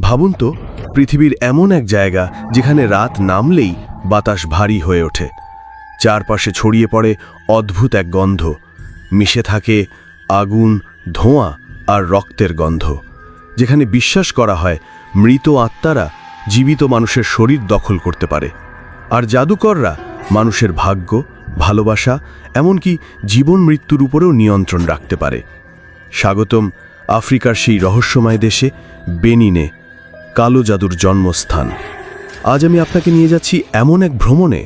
ভাবুন তো, পৃথিবীর এমন এক জায়গা যেখানে রাত নামলেই বাতাস ভারী হয়ে ওঠে। চারপাশে ছড়িয়ে পড়ে অদ্ভুত এক গন্ধ। মিশে থাকে আগুন, ধোঁয়া আর রক্তের গন্ধ। যেখানে বিশ্বাস করা হয় মৃত আত্মারা জীবিত মানুষের শরীর দখল করতে পারে। আর জাদুকররা মানুষের ভাগ্য, ভালোবাসা, এমনকি জীবন মৃত্যুর উপরেও নিয়ন্ত্রণ রাখতে পারে। স্বাগতম আফ্রিকার সেই রহস্যময় দেশে, বেনিনে। কালো জাদুর জন্মস্থান। আজ আমি আপনাকে নিয়ে যাচ্ছি এমন এক ভ্রমণে,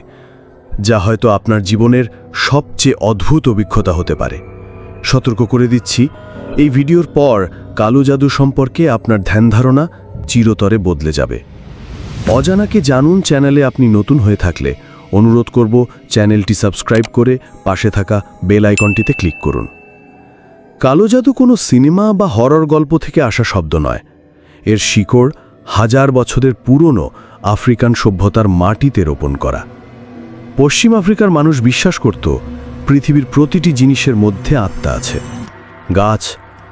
যা হয়তো আপনার জীবনের সবচেয়ে অদ্ভুত অভিজ্ঞতা হতে পারে। সতর্ক করে দিচ্ছি, এই ভিডিওর পর কালো জাদু সম্পর্কে আপনার ধ্যান ধারণা চিরতরে বদলে যাবে। অজানাকে জানুন চ্যানেলে আপনি নতুন হয়ে থাকলে। অনুরোধ করব চ্যানেলটি সাবস্ক্রাইব করে পাশে থাকা বেল আইকনটিতে ক্লিক করুন। কালো জাদু কোনো সিনেমা বা হরর গল্প থেকে আসা শব্দ নয়। এর শিকড় হাজার বছরের পুরনো আফ্রিকান সভ্যতার মাটিতে রোপণ করা। পশ্চিম আফ্রিকার মানুষ বিশ্বাস করত, পৃথিবীর প্রতিটি জিনিসের মধ্যে আত্মা আছে। গাছ,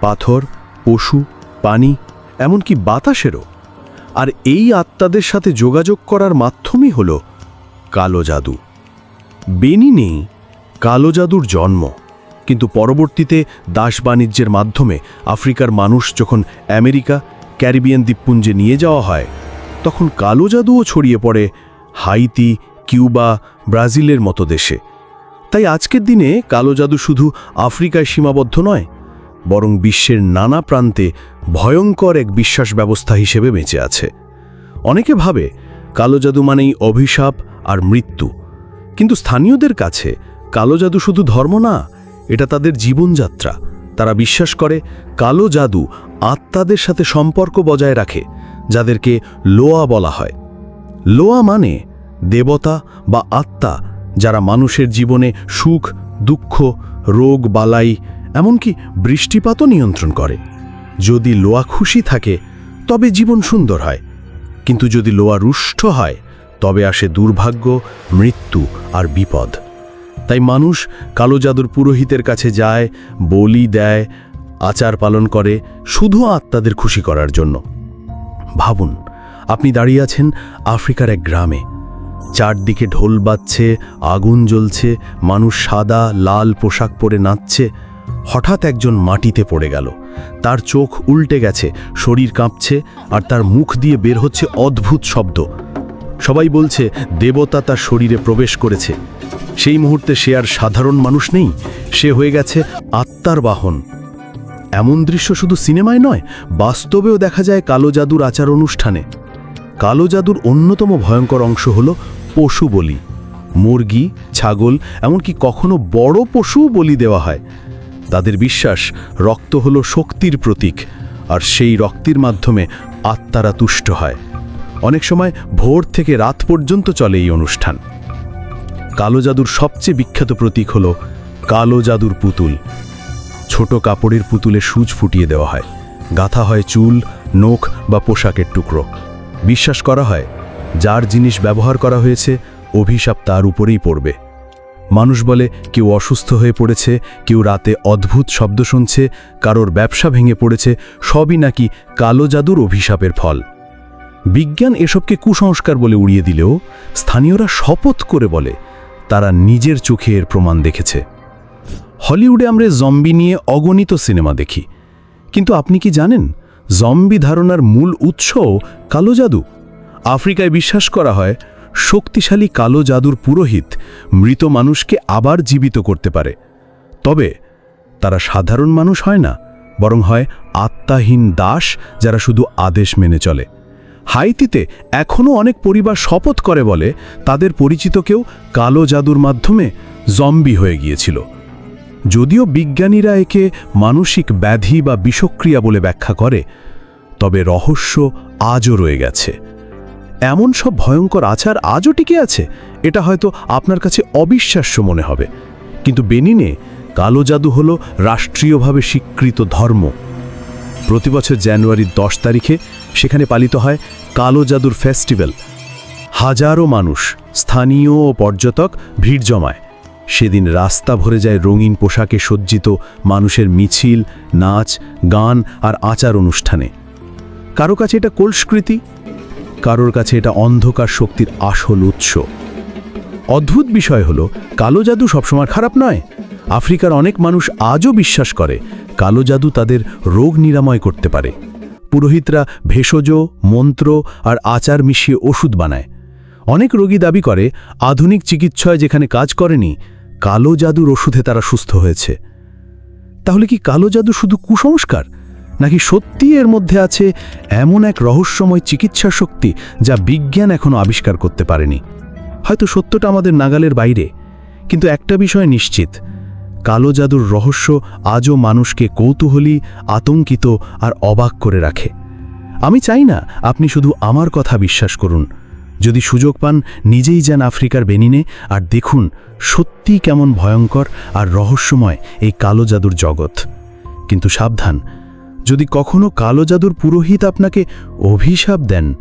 পাথর, পশু, পানি, এমনকি বাতাসেরও। আর এই আত্মাদের সাথে যোগাযোগ করার মাধ্যমই হল কালো জাদু। বেনিনেই কালো জাদুর জন্ম, কিন্তু পরবর্তীতে দাস বাণিজ্যের মাধ্যমে আফ্রিকার মানুষ যখন আমেরিকা ক্যারিবিয়ান দ্বীপপুঞ্জে নিয়ে যাওয়া হয়। তখন কালো জাদুও ছড়িয়ে পড়ে হাইতি, কিউবা, ব্রাজিলের মতো দেশে। তাই আজকের দিনে কালো জাদু শুধু আফ্রিকায় সীমাবদ্ধ নয়, বরং বিশ্বের নানা প্রান্তে ভয়ঙ্কর এক বিশ্বাস ব্যবস্থা হিসেবে বেঁচে আছে। অনেকে ভাবে কালো জাদু মানেই অভিশাপ আর মৃত্যু। কিন্তু স্থানীয়দের কাছে কালো জাদু শুধু ধর্ম না, এটা তাদের জীবনযাত্রা। তারা বিশ্বাস করে কালো জাদু আত্মাদের সাথে সম্পর্ক বজায় রাখে, যাদেরকে লোয়া বলা হয়। লোয়া মানে দেবতা বা আত্মা যারা মানুষের জীবনে সুখ, দুঃখ, রোগ, বালাই, এমনকি বৃষ্টিপাতও নিয়ন্ত্রণ করে। যদি লোয়া খুশি থাকে, তবে জীবন সুন্দর হয়। কিন্তু যদি লোয়া রুষ্ট হয়, তবে আসে দুর্ভাগ্য, মৃত্যু আর বিপদ। তাই মানুষ কালো জাদুর পুরোহিতের কাছে যায়, বলি দেয় আচার পালন করে শুধু আত্মাদের খুশি করার জন্য। ভাবুন, আপনি দাঁড়িয়ে আছেন আফ্রিকার এক গ্রামে। চারদিকে ঢোল বাজছে, আগুন জ্বলছে, মানুষ সাদা, লাল পোশাক পরে নাচছে। হঠাৎ একজন মাটিতে পড়ে গেল। তার চোখ উল্টে গেছে, শরীর কাঁপছে আর তার মুখ দিয়ে বের হচ্ছে অদ্ভুত শব্দ। সবাই বলছে, দেবতা তার শরীরে প্রবেশ করেছে। সেই মুহূর্তে সে আর সাধারণ মানুষ নেই। সে হয়ে গেছে আত্মার বাহন। এমন দৃশ্য শুধু সিনেমায় নয়, বাস্তবেও দেখা যায় কালো জাদুর আচার অনুষ্ঠানে। কালো জাদুর অন্যতম ভয়ঙ্কর অংশ হল পশু বলি। মুরগি, ছাগল, এমনকি কখনো বড় পশু বলি দেওয়া হয়। তাদের বিশ্বাস, রক্ত হল শক্তির প্রতীক, আর সেই রক্তের মাধ্যমে আত্মারা তুষ্ট হয়। অনেক সময় ভোর থেকে রাত পর্যন্ত চলে এই অনুষ্ঠান। কালো জাদুর সবচেয়ে বিখ্যাত প্রতীক হল কালো জাদুর পুতুল। ছোট কাপড়ের পুতুলে সূচ ফুটিয়ে দেওয়া হয়। গাথা হয় চুল, নখ বা পোশাকের টুকরো। বিশ্বাস করা হয়, যার জিনিস ব্যবহার করা হয়েছে, অভিশাপ তার উপরেই পড়বে। মানুষ বলে, কেউ অসুস্থ হয়ে পড়েছে, কেউ রাতে অদ্ভুত শব্দ শুনছে, কারোর ব্যবসা ভেঙে পড়েছে, সবই নাকি কালো জাদুর অভিশাপের ফল। বিজ্ঞান এসবকে কুসংস্কার বলে উড়িয়ে দিলেও, স্থানীয়রা শপথ করে বলে, তারা নিজের চোখে এর প্রমাণ দেখেছে। হলিউডে আমরা জম্বি নিয়ে অগণিত সিনেমা দেখি। কিন্তু আপনি কি জানেন জম্বি ধারণার মূল উৎসও কালো জাদু? আফ্রিকায় বিশ্বাস করা হয়, শক্তিশালী কালো জাদুর পুরোহিত মৃত মানুষকে আবার জীবিত করতে পারে। তবে তারা সাধারণ মানুষ হয় না, বরং হয় আত্মাহীন দাস যারা শুধু আদেশ মেনে চলে। হাইতিতে এখনও অনেক পরিবার শপথ করে বলে, তাদের পরিচিত কেউ কালো জাদুর মাধ্যমে জম্বি হয়ে গিয়েছিল। যদিও বিজ্ঞানীরা একে মানসিক ব্যাধি বা বিষক্রিয়া বলে ব্যাখ্যা করে, তবে রহস্য আজও রয়ে গেছে। এমন সব ভয়ঙ্কর আচার আজও টিকে আছে, এটা হয়তো আপনার কাছে অবিশ্বাস্য মনে হবে। কিন্তু বেনিনে কালো জাদু হল রাষ্ট্রীয়ভাবে স্বীকৃত ধর্ম। প্রতি বছর জানুয়ারির দশ তারিখে সেখানে পালিত হয় কালো জাদুর ফেস্টিভ্যাল। হাজারো মানুষ, স্থানীয় ও পর্যটক ভিড় জমায়। সেদিন রাস্তা ভরে যায় রঙিন পোশাকে সজ্জিত মানুষের মিছিল, নাচ, গান আর আচার অনুষ্ঠানে। কারও কাছে এটা কোলস্কৃতি, কারোর কাছে এটা অন্ধকার শক্তির আসল উৎস। অদ্ভুত বিষয় হলো, কালো জাদু সবসময় খারাপ নয়। আফ্রিকার অনেক মানুষ আজও বিশ্বাস করে, কালো জাদু তাদের রোগ নিরাময় করতে পারে। পুরোহিতরা ভেষজ, মন্ত্র আর আচার মিশিয়ে ওষুধ বানায়। অনেক রোগী দাবি করে, আধুনিক চিকিৎসায় যেখানে কাজ করেনি কালো জাদুর ওষুধে তারা সুস্থ হয়েছে। তাহলে কি কালো জাদু শুধু কুসংস্কার? নাকি সত্যি এর মধ্যে আছে এমন এক রহস্যময় চিকিৎসা শক্তি যা বিজ্ঞান এখনও আবিষ্কার করতে পারেনি? হয়তো সত্যটা আমাদের নাগালের বাইরে। কিন্তু একটা বিষয় নিশ্চিত, কালো জাদুর রহস্য আজও মানুষকে কৌতূহলী, আতঙ্কিত আর অবাক করে রাখে। আমি চাই না আপনি শুধু আমার কথা বিশ্বাস করুন যদি সুযোগ পান, নিজেই যান আফ্রিকার বেনিনে আর দেখুন সত্যি কেমন ভয়ঙ্কর আর রহস্যময় এই কালো জাদুর জগৎ। কিন্তু সাবধান, যদি কখনো কালো জাদুর পুরোহিত আপনাকে অভিশাপ দেন,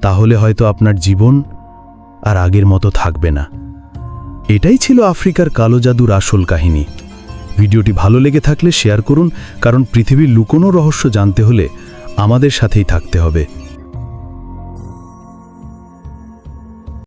তাহলে হয়তো আপনার জীবন আর আগের মতো থাকবে না। এটাই ছিল আফ্রিকার কালো জাদুর আসল কাহিনী। ভিডিওটি ভালো লেগে থাকলে শেয়ার করুন, কারণ পৃথিবীর লুকোনো রহস্য জানতে হলে আমাদের সাথেই থাকতে হবে।